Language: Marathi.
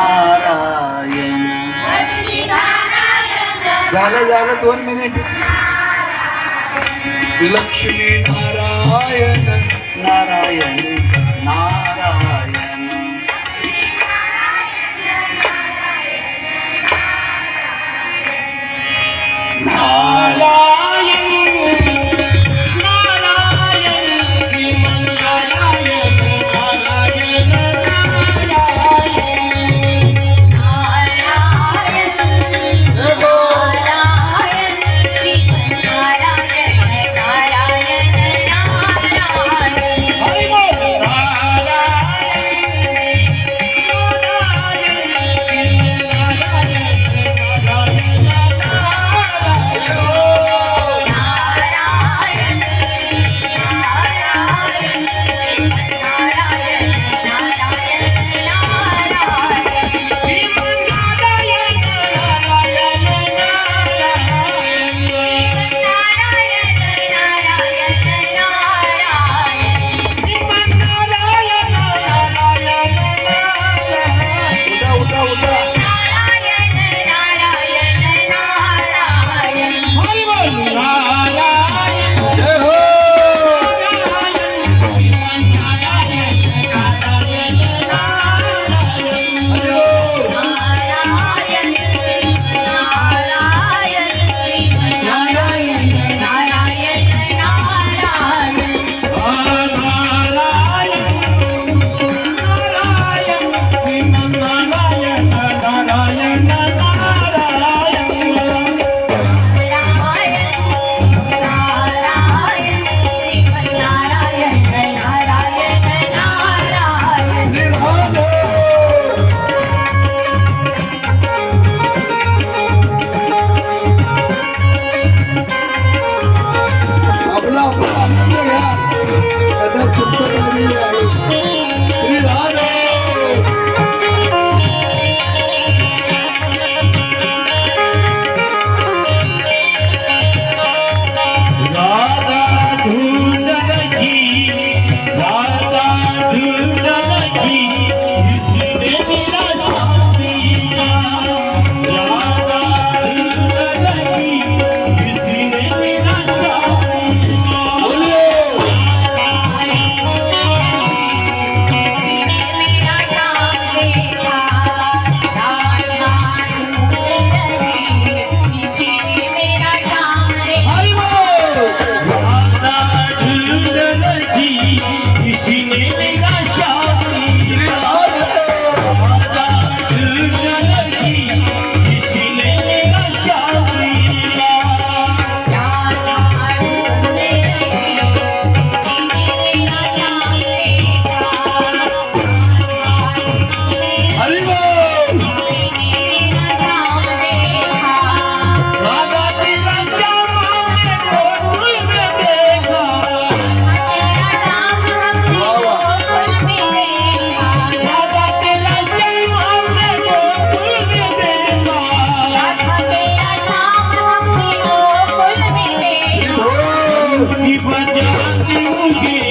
नारायण। झालं झालं दोन मिनिट. लक्ष्मी नारायण। नारायण। ಕಾಯ की बजाती मुझे